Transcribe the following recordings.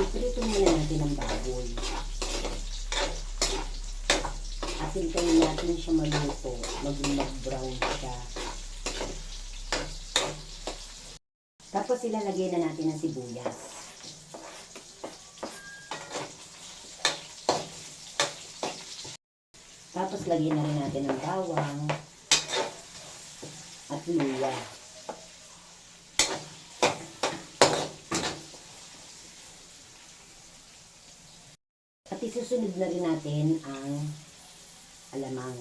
Iprito muna natin ang baboy. At hintayin natin siya maluto. Maging mag-brown siya. Tapos ilalagay na natin ang sibuyas. Tapos lagyan na rin natin ang bawang at luya. At isusunod na rin natin ang alamang.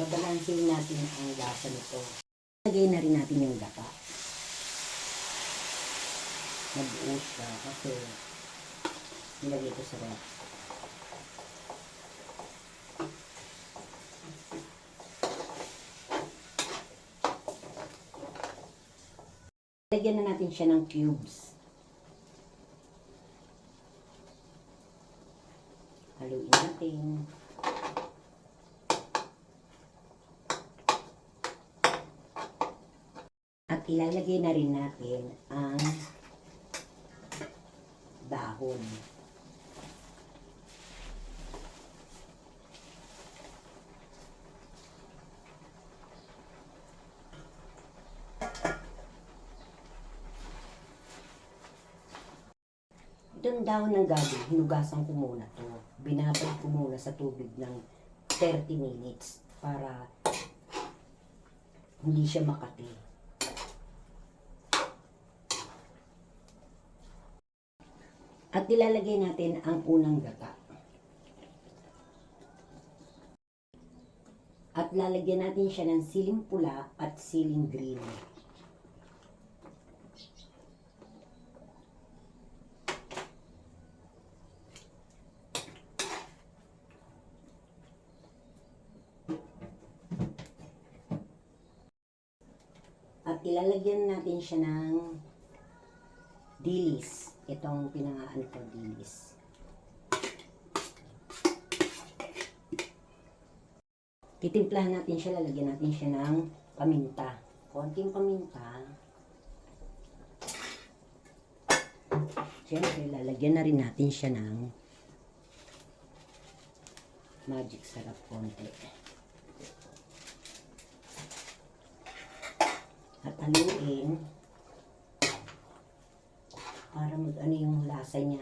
Babalansin natin ang lasa nito. Lagay na rin natin yung gata. Nabuo siya kasi nilagay ko sa rep. Lagyan na natin siya ng cubes. Haluin natin. At ilalagay na rin natin ang dahon. Itong dahon ng gabi, hinugasan ko muna to. Binabad ko muna sa tubig ng 30 minutes para hindi siya makati. At ilalagay natin ang unang gata. At lalagyan natin siya ng siling pula at siling green. Ilalagyan natin siya ng dilis. Itong pinangaan ko dilis. Titimplahan natin siya, lalagyan natin siya ng paminta. Konting paminta. Siyempre, lalagyan na rin natin siya ng magic sarap konti. Haluin para mag ano yung lasa niya.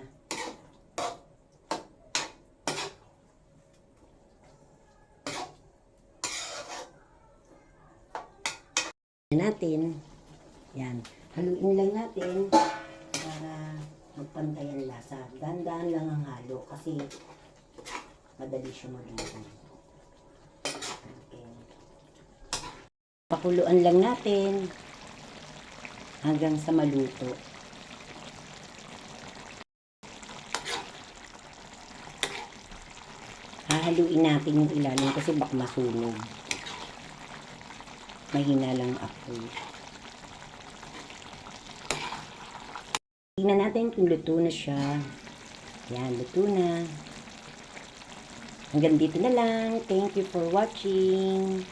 natin. Yan. Haluin lang natin para magpantay ang lasa. Dahan-dahan lang ang halo kasi madali siya maluto. Okay. Pakuluan lang natin hanggang sa maluto. Hahaluin natin yung ilalim kasi baka masunog. Mahina lang ako. Tingnan natin kung luto na siya. Yan, luto na. Hanggang dito na lang. Thank you for watching.